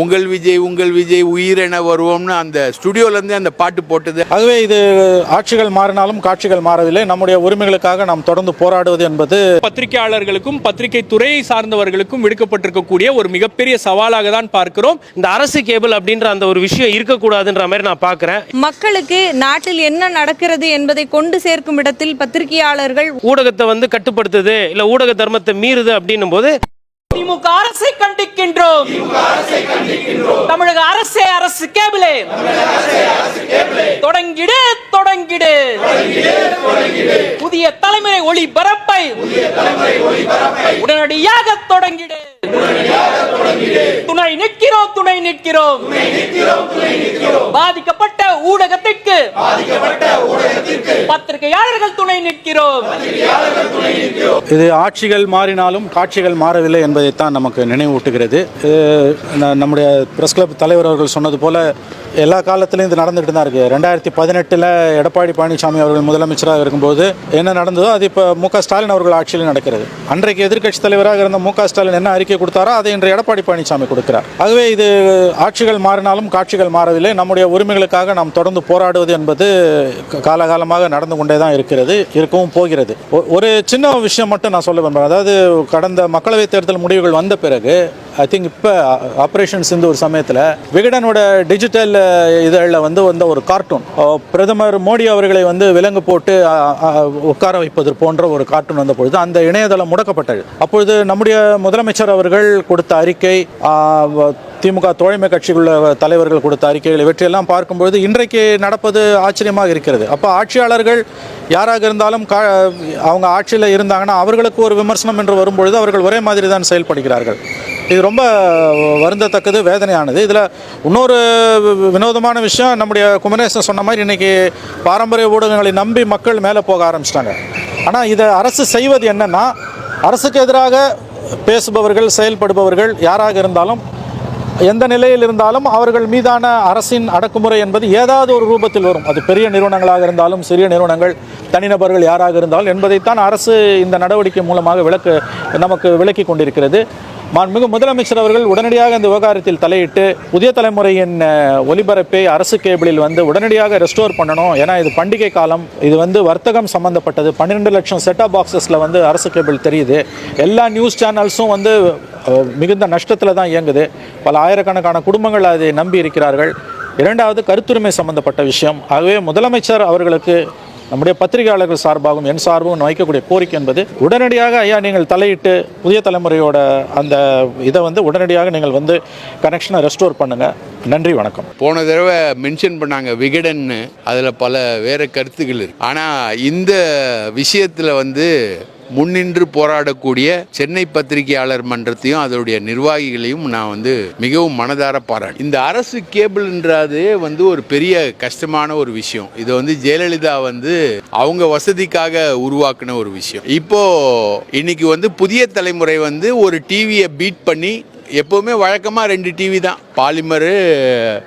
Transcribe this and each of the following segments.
உங்கள் விஜய் உங்கள் விஜய் உயிரென வருவோம்னு அந்த ஸ்டுடியோல இருந்தே அந்த பாட்டு போட்டது. ஆகவே இது ஆட்சிகள் மாறினாலும் காட்சிகள் மாறவில்லை. நம்முடைய உரிமைகளுக்காக நாம் தொடர்ந்து போராடுவது என்பது பத்திரிகையாளர்களுக்கும் பத்திரிகை துறையை சார்ந்தவர்களுக்கும் விடுக்கப்பட்டிருக்கக்கூடிய ஒரு மிகப்பெரிய சவாலாக தான் பார்க்கிறோம். இந்த அரசு கேபிள் அப்படின்ற அந்த ஒரு விஷயம் இருக்கக்கூடாதுன்ற மாதிரி நான் பார்க்குறேன். மக்களுக்கு நாட்டில் என்ன நடக்கிறது என்பதை கொண்டு சேர்க்கும் இடத்தில் பத்திரிகையாளர்கள் ஊடகத்தை வந்து கட்டுப்படுத்துது இல்லை ஊடக தர்மத்தை மீறுது அப்படின்னும் போது திமுக அரசை கண்டிக்கின்றோம். தமிழக அரசே அரசு கேபிளே. தொடங்கிடு தொடங்கிடு. புதிய தலைமுறை ஒளிபரப்பை. உடனடியாக தொடங்கிடு. துணை நிற்கிறோம் துணை நிற்கிறோம். பாதிக்கப்பட்ட ஊடகத்திற்கு. பத்திரிகையாளர்கள் துணை நிற்கிறோம். இது ஆட்சிகள் மாறினாலும் காட்சிகள் மாறவில்லை என்பதைத்தான் நமக்கு நினைவூட்டுகிறது. நம்முடைய பிரஸ் கிளப் தலைவர் அவர்கள் சொன்னது போல எல்லா காலத்திலையும் இது நடந்துகிட்டு தான் இருக்குது ரெண்டாயிரத்தி பதினெட்டில் எடப்பாடி பழனிசாமி அவர்கள் முதலமைச்சராக இருக்கும்போது என்ன நடந்ததோ அது இப்போ மு க ஸ்டாலின் அவர்கள் ஆட்சியில் நடக்கிறது. அன்றைக்கு எதிர்க்கட்சி தலைவராக இருந்த மு க ஸ்டாலின் என்ன அறிக்கை கொடுத்தாரோ அதை இன்று எடப்பாடி பழனிசாமி கொடுக்கிறார். ஆகவே இது ஆட்சிகள் மாறினாலும் காட்சிகள் மாறவில்லை. நம்முடைய உரிமைகளுக்காக நாம் தொடர்ந்து போராடுவது என்பது காலகாலமாக நட நடந்து கொண்டே தான் இருக்கிறது இருக்கவும் போகிறது. ஒ- ஒரு சின்ன விஷயம் மட்டும் நான் சொல்ல விரும்புகிறேன் அதாவது கடந்த மக்களவைத் தேர்தல் முடிவுகள் வந்த பிறகு ஐ திங்க் இப்போ ஆப்ரேஷன் சிந்து ஒரு சமயத்தில் விகடனோட டிஜிட்டல் இதழில் வந்து வந்த ஒரு கார்ட்டூன் பிரதமர் மோடி அவர்களை வந்து விலங்கு போட்டு உட்கார வைப்பது போன்ற ஒரு கார்ட்டூன் வந்த பொழுது அந்த இணையதளம் முடக்கப்பட்டது. அப்பொழுது நம்முடைய முதலமைச்சர் அவர்கள் கொடுத்த அறிக்கை திமுக தோழமை கட்சிகள் தலைவர்கள் கொடுத்த அறிக்கைகள் இவற்றையெல்லாம் பார்க்கும்பொழுது இன்றைக்கு நடப்பது ஆச்சரியமாக இருக்கிறது. அப்போ ஆட்சியாளர்கள் யாராக இருந்தாலும் கா அவங்க ஆட்சியில் இருந்தாங்கன்னா அவர்களுக்கு ஒரு விமர்சனம் என்று வரும்பொழுது அவர்கள் ஒரே மாதிரி தான் செயல்படுகிறார்கள். இது ரொம்ப வருந்தத்தக்கது வேதனையானது. இதில் இன்னொரு வி- வினோதமான விஷயம் நம்முடைய குமரேசன் சொன்ன மாதிரி இன்றைக்கி பாரம்பரிய ஊடகங்களை நம்பி மக்கள் மேலே போக ஆரம்பிச்சிட்டாங்க. ஆனால் இதை அரசு செய்வது என்னென்னா அரசுக்கு எதிராக பேசுபவர்கள் செயல்படுபவர்கள் யாராக இருந்தாலும் எந்த நிலையில் இருந்தாலும் அவர்கள் மீதான அரசின் அடக்குமுறை என்பது ஏதாவது ஒரு ரூபத்தில் வரும். அது பெரிய நிறுவனங்களாக இருந்தாலும் சிறிய நிறுவனங்கள் தனிநபர்கள் யாராக இருந்தாலும் என்பதைத்தான் அரசு இந்த நடவடிக்கை மூலமாக விளக்கு நமக்கு விளக்கி கொண்டிருக்கிறது. மாண்புமிகு முதலமைச்சர் அவர்கள் உடனடியாக இந்த விவகாரத்தில் தலையிட்டு புதிய தலைமுறையின் ஒலிபரப்பை அரசு கேபிளில் வந்து உடனடியாக ரெஸ்டோர் பண்ணணும். ஏன்னா இது பண்டிகை காலம். இது வந்து வர்த்தகம் சம்பந்தப்பட்டது. பன்னிரெண்டு லட்சம் செட்டாப் பாக்ஸஸில் வந்து அரசு கேபிள் தெரியுது. எல்லா நியூஸ் சேனல்ஸும் வந்து மிகுந்த நஷ்டத்தில் தான் இயங்குது. பல ஆயிரக்கணக்கான குடும்பங்கள் அதை நம்பி இருக்கிறார்கள். இரண்டாவது கருத்துரிமை சம்பந்தப்பட்ட விஷயம். ஆகவே முதலமைச்சர் அவர்களுக்கு நம்முடைய பத்திரிகையாளர்கள் சார்பாகவும் என் சார்பும் வைக்கக்கூடிய கோரிக்கை என்பது உடனடியாக ஐயா நீங்கள் தலையிட்டு புதிய தலைமுறையோட அந்த இதை வந்து உடனடியாக நீங்கள் வந்து கனெக்ஷனை ரெஸ்டோர் பண்ணுங்க. நன்றி வணக்கம். போன தடவை மென்ஷன் பண்ணாங்க விகடன்னு. அதில் பல வேற கருத்துக்கள் இருக்கு. ஆனால் இந்த விஷயத்தில் வந்து முன்னின்று போராடக்கூடிய சென்னை பத்திரிகையாளர் மன்றத்தையும் அதோடைய நிர்வாகிகளையும் நான் வந்து மிகவும் மனதார பாராட்டு இந்த அரசு கேபிள்ன்றது வந்து ஒரு பெரிய கஷ்டமான ஒரு விஷயம். இது வந்து ஜெயலலிதா வந்து அவங்க வசதிக்காக உருவாக்கின ஒரு விஷயம். இப்போ இன்னைக்கு வந்து புதிய தலைமுறை வந்து ஒரு டிவியை பீட் பண்ணி எப்போவுமே வழக்கமாக ரெண்டு டிவி தான். பாலிமரு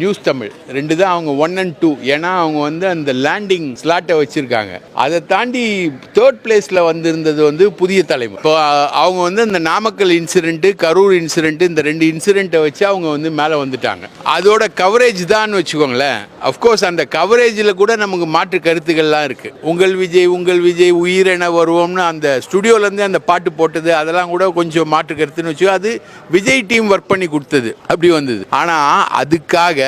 நியூஸ் தமிழ் ரெண்டு தான் அவங்க ஒன் அண்ட் டூ ஏன்னா அவங்க வந்து அந்த லேண்டிங் ஸ்லாட்டை வச்சுருக்காங்க. அதை தாண்டி தேர்ட் பிளேஸில் வந்திருந்தது வந்து புதிய தலைமை இப்போ அவங்க வந்து அந்த நாமக்கல் இன்சிடென்ட்டு கரூர் இன்சிடென்ட்டு இந்த ரெண்டு இன்சிடென்ட்டை வச்சு அவங்க வந்து மேலே வந்துட்டாங்க. அதோட கவரேஜ் தான் வச்சுக்கோங்களேன். அஃப்கோர்ஸ் அந்த கவரேஜில் கூட நமக்கு மாற்று கருத்துக்கள்லாம் இருக்குது உங்கள் விஜய் உங்கள் விஜய் உயிரென வருவோம்னு அந்த ஸ்டுடியோலேருந்தே அந்த பாட்டு போட்டது அதெல்லாம் கூட கொஞ்சம் மாற்று கருத்துன்னு வச்சு அது விஜய் டீம் ஒர்க் பண்ணி கொடுத்தது. அப்படி வந்தது. ஆனால் அதுக்காக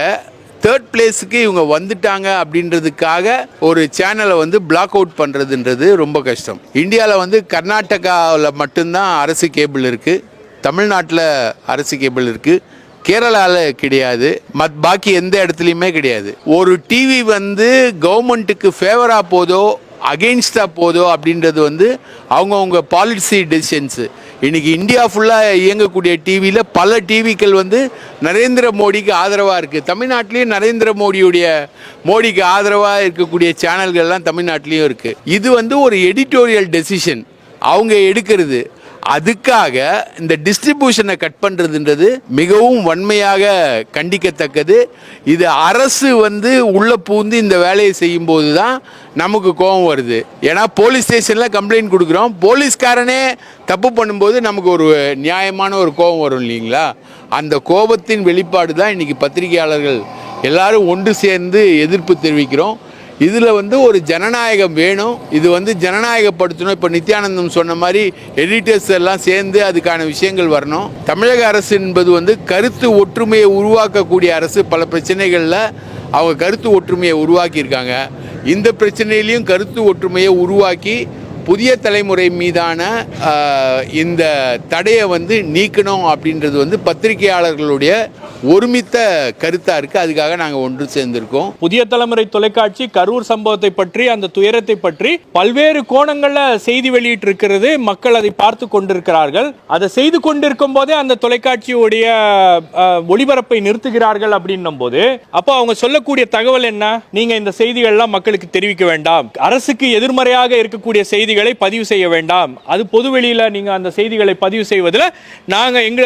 தேர்ட் பிளேஸுக்கு இவங்க வந்துட்டாங்க அப்படின்றதுக்காக ஒரு சேனலை வந்து பிளாக் அவுட் பண்ணுறதுன்றது ரொம்ப கஷ்டம். இந்தியாவில் வந்து கர்நாடகாவில் மட்டும்தான் அரசு கேபிள் இருக்குது தமிழ்நாட்டில் அரசு கேபிள் இருக்குது கேரளாவில் கிடையாது. மத் பாக்கி எந்த இடத்துலையுமே கிடையாது. ஒரு டிவி வந்து கவர்மெண்ட்டுக்கு ஃபேவராக போதோ அகெயின்ஸ்டாக போதோ அப்படின்றது வந்து அவங்கவுங்க பாலிசி டெசிஷன்ஸு இன்றைக்கி இந்தியா ஃபுல்லாக இயங்கக்கூடிய டிவியில் பல டிவிக்கள் வந்து நரேந்திர மோடிக்கு ஆதரவாக இருக்குது தமிழ்நாட்டிலையும் நரேந்திர மோடியுடைய மோடிக்கு ஆதரவாக இருக்கக்கூடிய சேனல்கள்லாம் தமிழ்நாட்டிலையும் இருக்குது இது வந்து ஒரு எடிட்டோரியல் டெசிஷன் அவங்க எடுக்கிறது. அதுக்காக இந்த டிஸ்ட்ரிபியூஷனை கட் பண்ணுறதுன்றது மிகவும் வன்மையாக கண்டிக்கத்தக்கது. இது அரசு வந்து உள்ளே பூந்து இந்த வேலையை செய்யும்போது தான் நமக்கு கோபம் வருது. ஏன்னா போலீஸ் ஸ்டேஷனில் கம்ப்ளைண்ட் கொடுக்குறோம். போலீஸ்காரனே தப்பு பண்ணும்போது நமக்கு ஒரு நியாயமான ஒரு கோபம் வரும் இல்லைங்களா? அந்த கோபத்தின் வெளிப்பாடு தான் இன்றைக்கி பத்திரிகையாளர்கள் எல்லாரும் ஒன்று சேர்ந்து எதிர்ப்பு தெரிவிக்கிறோம். இதில் வந்து ஒரு ஜனநாயகம் வேணும். இது வந்து ஜனநாயகப்படுத்தணும். இப்போ நித்யானந்தம் சொன்ன மாதிரி எடிட்டர்ஸ் எல்லாம் சேர்ந்து அதுக்கான விஷயங்கள் வரணும். தமிழக அரசு என்பது வந்து கருத்து ஒற்றுமையை உருவாக்கக்கூடிய அரசு. பல பிரச்சனைகளில் அவங்க கருத்து ஒற்றுமையை உருவாக்கியிருக்காங்க. இந்த பிரச்சனையிலையும் கருத்து ஒற்றுமையை உருவாக்கி புதிய தலைமுறை மீதான இந்த தடையை வந்து நீக்கணும் அப்படின்றது வந்து பத்திரிகையாளர்களுடைய ஒருமித்த கருத்தாக இருக்குது அதுக்காக நாங்கள் ஒன்று சேர்ந்திருக்கோம். புதிய தலைமுறை தொலைக்காட்சி கரூர் சம்பவத்தை பற்றி அந்த துயரத்தை பற்றி பல்வேறு கோணங்கள்ல செய்தி வெளியிட்டு இருக்கிறது மக்கள் அதை பார்த்து கொண்டிருக்கிறார்கள். அதை செய்து கொண்டிருக்கும் போதே அந்த தொலைக்காட்சியுடைய ஒளிபரப்பை நிறுத்துகிறார்கள் அப்படின்னும் போது அப்போ அவங்க சொல்லக்கூடிய தகவல் என்ன? நீங்க இந்த செய்திகள்லாம் மக்களுக்கு தெரிவிக்க வேண்டாம். அரசுக்கு எதிர்மறையாக இருக்கக்கூடிய செய்திகள் பதிவு செய்ய வேண்டாம். அது பொதுவெளியில் நீங்கள் அந்த செய்திகளை பதிவு செய்வதில் நாங்கள் எங்க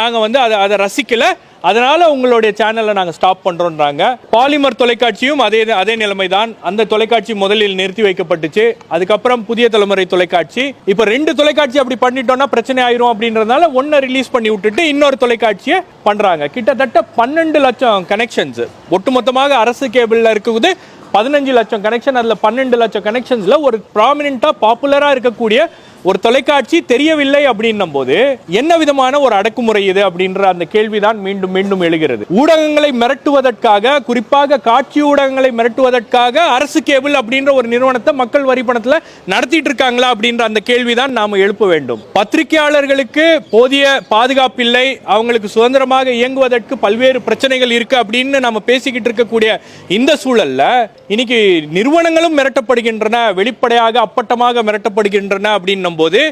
நாங்கள் வந்து அதை அதை ரசிக்கலை. அதனால் உங்களுடைய சேனலை நாங்கள் ஸ்டாப் பண்றோம்ன்றாங்க பாலிமர் தொலைக்காட்சியும் அதே அதே நிலைமை தான் அந்த தொலைக்காட்சி முதலில் நிறுத்தி வைக்கப்பட்டுச்சு. அதுக்கப்புறம் புதிய தலைமுறை தொலைக்காட்சி. இப்போ ரெண்டு தொலைக்காட்சி அப்படி பண்ணிட்டோம்னா பிரச்சனை ஆயிரும் அப்படின்றதுனால ஒன்றை ரிலீஸ் பண்ணி விட்டுட்டு இன்னொரு தொலைக்காட்சியை பண்ணுறாங்க கிட்டத்தட்ட பன்னெண்டு லட்சம் கனெக்ஷன்ஸ் ஒட்டுமொத்தமாக அரசு கேபிளில் இருக்குது. பதினஞ்சு லட்சம் கனெக்ஷன் அதுல பன்னெண்டு லட்சம் கனெக்ஷன்ஸில் ஒரு ப்ராமினெண்ட்டாக பாப்புலரா இருக்கக்கூடிய ஒரு தொலைக்காட்சி தெரியவில்லை அப்படின்னும் போது என்ன விதமான ஒரு அடக்குமுறை இது அப்படின்ற அந்த கேள்விதான் மீண்டும் மீண்டும் எழுகிறது. ஊடகங்களை மிரட்டுவதற்காக குறிப்பாக காட்சி ஊடகங்களை மிரட்டுவதற்காக அரசு கேபிள் அப்படின்ற ஒரு நிறுவனத்தை மக்கள் வரி பணத்தில் நடத்திட்டு இருக்காங்களா அப்படின்ற அந்த கேள்விதான் நாம எழுப்ப வேண்டும். பத்திரிகையாளர்களுக்கு போதிய பாதுகாப்பு இல்லை அவங்களுக்கு சுதந்திரமாக இயங்குவதற்கு பல்வேறு பிரச்சனைகள் இருக்கு அப்படின்னு நம்ம பேசிக்கிட்டு இருக்கக்கூடிய இந்த சூழல்ல இன்னைக்கு நிறுவனங்களும் மிரட்டப்படுகின்றன வெளிப்படையாக அப்பட்டமாக மிரட்டப்படுகின்றன அப்படின்னு பண்ணும்போது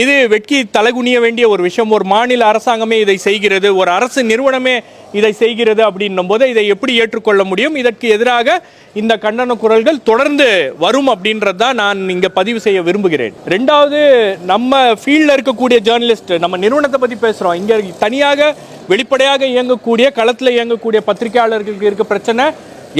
இது வெட்கி தலைகுனிய வேண்டிய ஒரு விஷயம். ஒரு மாநில அரசாங்கமே இதை செய்கிறது ஒரு அரசு நிறுவனமே இதை செய்கிறது அப்படின்னும் போது இதை எப்படி ஏற்றுக்கொள்ள முடியும்? இதற்கு எதிராக இந்த கண்டன குரல்கள் தொடர்ந்து வரும் அப்படின்றது தான் நான் இங்க பதிவு செய்ய விரும்புகிறேன். ரெண்டாவது நம்ம ஃபீல்டில் இருக்கக்கூடிய ஜேர்னலிஸ்ட் நம்ம நிறுவனத்தை பத்தி பேசுறோம். இங்க தனியாக வெளிப்படையாக இயங்கக்கூடிய களத்தில் இயங்கக்கூடிய பத்திரிகையாளர்களுக்கு இருக்க பிரச்சனை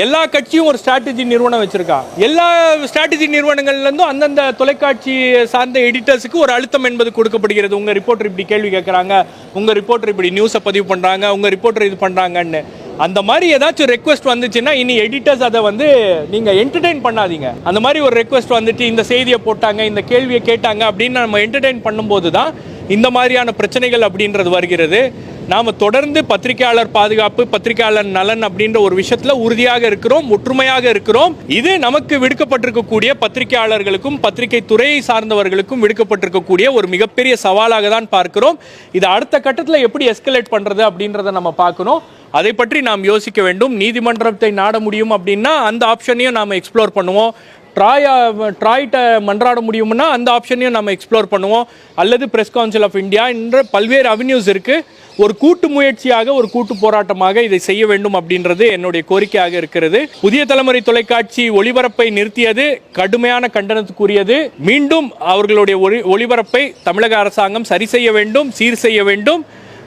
எல்லா கட்சியும் ஒரு ஸ்ட்ராட்டஜி நிறுவனம் வச்சிருக்கா. எல்லா ஸ்ட்ராட்டஜி நிறுவனங்கள்லேருந்தும் அந்தந்த தொலைக்காட்சி சார்ந்த எடிட்டர்ஸுக்கு ஒரு அழுத்தம் என்பது கொடுக்கப்படுகிறது. உங்கள் ரிப்போர்ட்டர் இப்படி கேள்வி கேட்குறாங்க உங்கள் ரிப்போர்ட்டர் இப்படி நியூஸை பதிவு பண்ணுறாங்க உங்கள் ரிப்போர்ட்டர் இது பண்ணுறாங்கன்னு அந்த மாதிரி ஏதாச்சும் ரெக்வஸ்ட் வந்துச்சுன்னா இனி எடிட்டர்ஸ் அதை வந்து நீங்கள் என்டர்டெயின் பண்ணாதீங்க. அந்த மாதிரி ஒரு ரெக்வஸ்ட் வந்துட்டு இந்த செய்தியை போட்டாங்க இந்த கேள்வியை கேட்டாங்க அப்படின்னு நம்ம என்டர்டெயின் பண்ணும்போது தான் இந்த மாதிரியான பிரச்சனைகள் அப்படின்றது வருகிறது. நாம் தொடர்ந்து பத்திரிகையாளர் பாதுகாப்பு பத்திரிகையாளர் நலன் அப்படின்ற ஒரு விஷயத்தில் உறுதியாக இருக்கிறோம் ஒற்றுமையாக இருக்கிறோம். இது நமக்கு விடுக்கப்பட்டிருக்கக்கூடிய பத்திரிகையாளர்களுக்கும் பத்திரிகை துறையை சார்ந்தவர்களுக்கும் விடுக்கப்பட்டிருக்கக்கூடிய ஒரு மிகப்பெரிய சவாலாக தான் பார்க்கிறோம். இது அடுத்த கட்டத்தில் எப்படி எஸ்கலேட் பண்ணுறது அப்படின்றத நம்ம பார்க்கணும். அதை பற்றி நாம் யோசிக்க வேண்டும். நீதிமன்றத்தை நாட முடியும் அப்படின்னா அந்த ஆப்ஷனையும் நாம் எக்ஸ்ப்ளோர் பண்ணுவோம். ட்ராய் ட்ராய்ட்ட uh, மன்றாட முடியும்னா அந்த ஆப்ஷனையும் நம்ம எக்ஸ்ப்ளோர் பண்ணுவோம். அல்லது பிரஸ் கவுன்சில் ஆஃப் இந்தியா என்ற பல்வேறு அவென்யூஸ் இருக்கு. ஒரு கூட்டு முயற்சியாக ஒரு கூட்டு போராட்டமாக இதை செய்ய வேண்டும் அப்படின்றது என்னுடைய கோரிக்கையாக இருக்கிறது. புதிய தலைமுறை தொலைக்காட்சி ஒளிபரப்பை நிறுத்தியது கடுமையான கண்டனத்துக்குரியது. மீண்டும் அவர்களுடைய ஒளி- ஒளிபரப்பை தமிழக அரசாங்கம் சரி செய்ய வேண்டும் சீர் செய்ய வேண்டும்.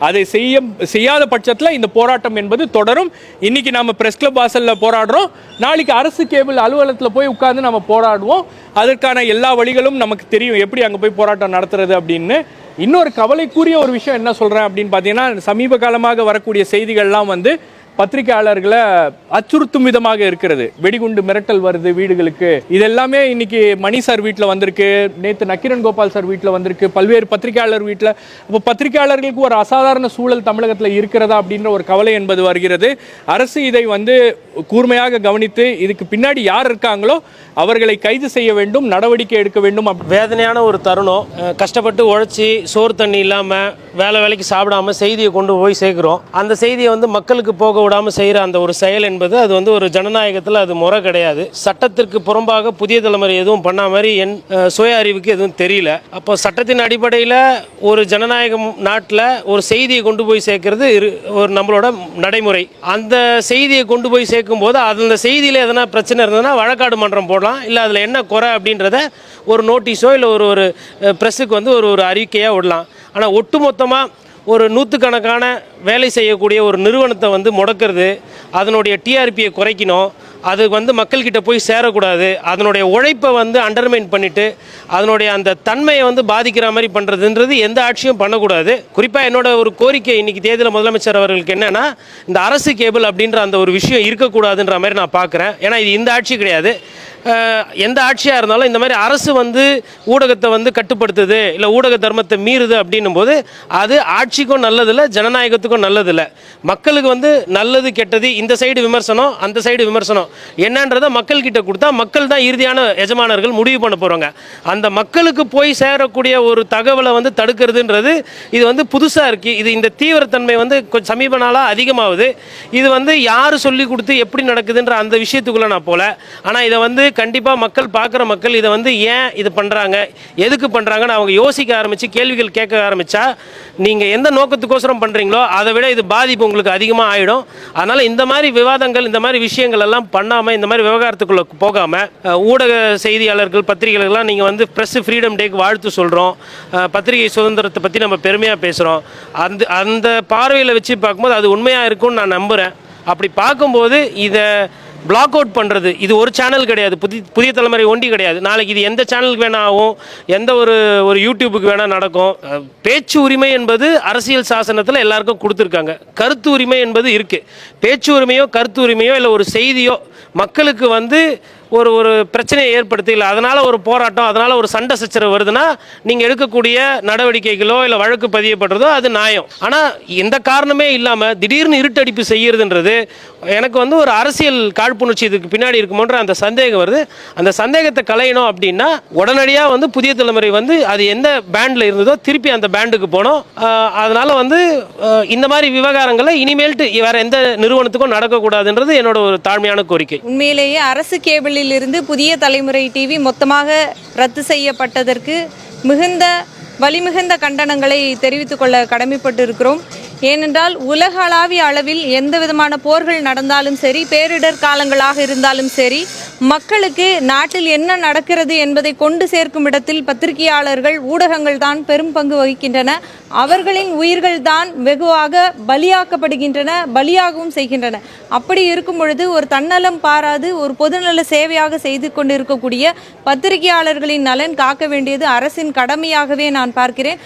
அதை செய்ய செய்யாத பட்சத்தில் இந்த போராட்டம் என்பது தொடரும். இன்னைக்கு நம்ம பிரஸ் கிளப் வாசலில் போராடுறோம். நாளைக்கு அரசு கேபிள் அலுவலகத்தில் போய் உட்கார்ந்து நம்ம போராடுவோம். அதற்கான எல்லா வழிகளும் நமக்கு தெரியும். எப்படி அங்கே போய் போராட்டம் நடத்துறது அப்படின்னு. இன்னொரு கவலைக்குரிய ஒரு விஷயம் என்ன சொல்கிறேன் அப்படின்னு பார்த்தீங்கன்னா சமீப காலமாக வரக்கூடிய செய்திகள்லாம் வந்து பத்திரிகையாளர்களை அச்சுறுத்தும் விதமாக இருக்கிறது. வெடிகுண்டு மிரட்டல் வருது வீடுகளுக்கு. இது எல்லாமே இன்னைக்கு மணி சார் வீட்டில் வந்திருக்கு. நேற்று நக்கிரன் கோபால் சார் வீட்டில் வந்திருக்கு. பல்வேறு பத்திரிகையாளர் வீட்டில் அப்போ பத்திரிகையாளர்களுக்கு ஒரு அசாதாரண சூழல் தமிழகத்தில் இருக்கிறதா அப்படின்ற ஒரு கவலை என்பது வருகிறது. அரசு இதை வந்து கூர்மையாக கவனித்து இதுக்கு பின்னாடி யார் இருக்காங்களோ அவர்களை கைது செய்ய வேண்டும் நடவடிக்கை எடுக்க வேண்டும் அப்படி வேதனையான ஒரு தருணம். கஷ்டப்பட்டு உழைச்சி சோறு தண்ணி இல்லாமல் வேலை வேலைக்கு சாப்பிடாம செய்தியை கொண்டு போய் சேர்க்குறோம். அந்த செய்தியை வந்து மக்களுக்கு போக விடாமல் செய்கிற அந்த ஒரு செயல் என்பது அது வந்து ஒரு ஜனநாயகத்தில் அது முறை கிடையாது. சட்டத்திற்கு புறம்பாக புதிய தலைமுறை எதுவும் பண்ண மாதிரி என் சுய அறிவுக்கு எதுவும் தெரியல. அப்போ சட்டத்தின் அடிப்படையில் ஒரு ஜனநாயகம் நாட்டில் ஒரு செய்தியை கொண்டு போய் சேர்க்கறது இரு- ஒரு நம்மளோட நடைமுறை. அந்த செய்தியை கொண்டு போய் சேர்க்கும் போது அந்த செய்தியில் எதனா பிரச்சனை இருந்ததுன்னா வழக்காடு மன்றம் போடலாம். இல்லை அதில் என்ன குறை அப்படின்றத ஒரு நோட்டீஸோ இல்லை ஒரு ஒரு ப்ரெஸ்ஸுக்கு வந்து ஒரு ஒரு அறிக்கையாக விடலாம். ஆனால் ஒட்டுமொத்தமாக ஒரு நூற்றுக்கணக்கான வேலை செய்யக்கூடிய ஒரு நிறுவனத்தை வந்து முடக்கிறது அதனுடைய டிஆர்பியை குறைக்கணும் அது வந்து மக்கள்கிட்ட போய் சேரக்கூடாது அதனுடைய உழைப்பை வந்து அண்டர்மைன் பண்ணிவிட்டு அதனுடைய அந்த தன்மையை வந்து பாதிக்கிற மாதிரி பண்ணுறதுன்றது எந்த ஆட்சியும் பண்ணக்கூடாது. குறிப்பாக என்னோட ஒரு கோரிக்கை இன்றைக்கி தேதியில் முதலமைச்சர் அவர்களுக்கு என்னென்னா இந்த அரசு கேபிள் அப்படின்ற அந்த ஒரு விஷயம் இருக்கக்கூடாதுன்ற மாதிரி நான் பார்க்குறேன். ஏன்னா இது இந்த ஆட்சி கிடையாது. எந்த ஆட்சியாக இருந்தாலும் இந்த மாதிரி அரசு வந்து ஊடகத்தை வந்து கட்டுப்படுத்துது இல்லை ஊடக தர்மத்தை மீறுது அப்படின்னும் போது அது ஆட்சிக்கும் நல்லதில்லை ஜனநாயகத்துக்கும் நல்லதில்லை. மக்களுக்கு வந்து நல்லது கெட்டது இந்த சைடு விமர்சனம் அந்த சைடு விமர்சனம். என்னன்றதை மக்கள்கிட்ட கொடுத்தா மக்கள் தான் இறுதியான எஜமானர்கள் முடிவு பண்ண போகிறாங்க அந்த மக்களுக்கு போய் சேரக்கூடிய ஒரு தகவலை வந்து தடுக்கிறதுன்றது இது வந்து புதுசாக இருக்குது இது இந்த தீவிரத்தன்மை வந்து கொஞ்சம் சமீப நாளாக அதிகமாகுது. இது வந்து யார் சொல்லி கொடுத்து எப்படி நடக்குதுன்ற அந்த விஷயத்துக்குள்ளே நான் போகல ஆனால் இதை வந்து கண்டிப்பாக மக்கள் பார்க்குற மக்கள் இதை வந்து ஏன் இது பண்ணுறாங்க எதுக்கு பண்ணுறாங்கன்னு அவங்க யோசிக்க ஆரம்பித்து கேள்விகள் கேட்க ஆரம்பித்தா நீங்கள் எந்த நோக்கத்துக்கோசரம் பண்ணுறீங்களோ அதை விட இது பாதிப்பு உங்களுக்கு அதிகமாக ஆகிடும் அதனால் இந்த மாதிரி விவாதங்கள் இந்த மாதிரி விஷயங்கள் எல்லாம் பண்ணாமல் இந்த மாதிரி விவகாரத்துக்குள்ளே போகாமல் ஊடக செய்தியாளர்கள் பத்திரிகைகள்லாம் நீங்கள் வந்து ப்ரெஸ் ஃப்ரீடம் டேக்கு வாழ்த்து சொல்கிறோம் பத்திரிகை சுதந்திரத்தை பற்றி நம்ம பெருமையாக பேசுகிறோம் அந்த அந்த பார்வையில் வச்சு பார்க்கும்போது அது உண்மையாக இருக்கும்னு நான் நம்புகிறேன் அப்படி பார்க்கும்போது இதை பிளாக் அவுட் பண்ணுறது இது ஒரு சேனல் கிடையாது. புதி புதிய தலைமுறை ஒண்டி கிடையாது. நாளைக்கு இது எந்த சேனலுக்கு வேணால் ஆகும். எந்த ஒரு ஒரு யூடியூபுக்கு வேணால் நடக்கும். பேச்சு உரிமை என்பது அரசியல் சாசனத்தில் எல்லாருக்கும் கொடுத்துருக்காங்க. கருத்து உரிமை என்பது இருக்குது பேச்சு உரிமையோ கருத்து உரிமையோ இல்லை ஒரு செய்தியோ மக்களுக்கு வந்து ஒரு ஒரு பிரச்சனையை ஏற்படுத்தி இல்லை அதனால் ஒரு போராட்டம் அதனால் ஒரு சண்டை சச்சரவு வருதுன்னா நீங்கள் எடுக்கக்கூடிய நடவடிக்கைகளோ இல்லை வழக்கு பதியப்படுறதோ அது நியாயம். ஆனால் எந்த காரணமே இல்லாமல் திடீர்னு இருட்டடிப்பு செய்கிறதுன்றது எனக்கு வந்து ஒரு அரசியல் காழ்ப்புணர்ச்சி இதுக்கு பின்னாடி இருக்குமோன்ற அந்த சந்தேகம் வருது. அந்த சந்தேகத்தை களையணும் அப்படின்னா உடனடியாக வந்து புதிய தலைமுறை வந்து அது எந்த பேண்டில் இருந்ததோ திருப்பி அந்த பேண்டுக்கு போனோம் அதனால் வந்து இந்த மாதிரி விவகாரங்களை இனிமேல்ட்டு வேறு எந்த நிறுவனத்துக்கும் நடக்கக்கூடாதுன்றது என்னோட ஒரு தாழ்மையான கோரிக்கை. உண்மையிலேயே அரசு கேபிளில் இருந்து புதிய தலைமுறை டிவி மொத்தமாக ரத்து செய்யப்பட்டதற்கு மிகுந்த வலிமிகுந்த கண்டனங்களை தெரிவித்துக் கொள்ள கடமைப்பட்டு இருக்கிறோம் ஏனென்றால் உலகளாவிய அளவில் எந்த விதமான போர்கள் நடந்தாலும் சரி பேரிடர் காலங்களாக இருந்தாலும் சரி மக்களுக்கு நாட்டில் என்ன நடக்கிறது என்பதை கொண்டு சேர்க்கும் இடத்தில் பத்திரிகையாளர்கள் ஊடகங்கள் தான் பெரும் பங்கு வகிக்கின்றன. அவர்களின் உயிர்கள் தான் வெகுவாக பலியாக்கப்படுகின்றன பலியாகவும் செய்கின்றன. அப்படி இருக்கும் பொழுது ஒரு தன்னலம் பாராது ஒரு பொதுநல சேவையாக செய்து கொண்டிருக்கக்கூடிய பத்திரிகையாளர்களின் நலன் காக்க வேண்டியது அரசின் கடமையாகவே நான் பார்க்கிறேன்.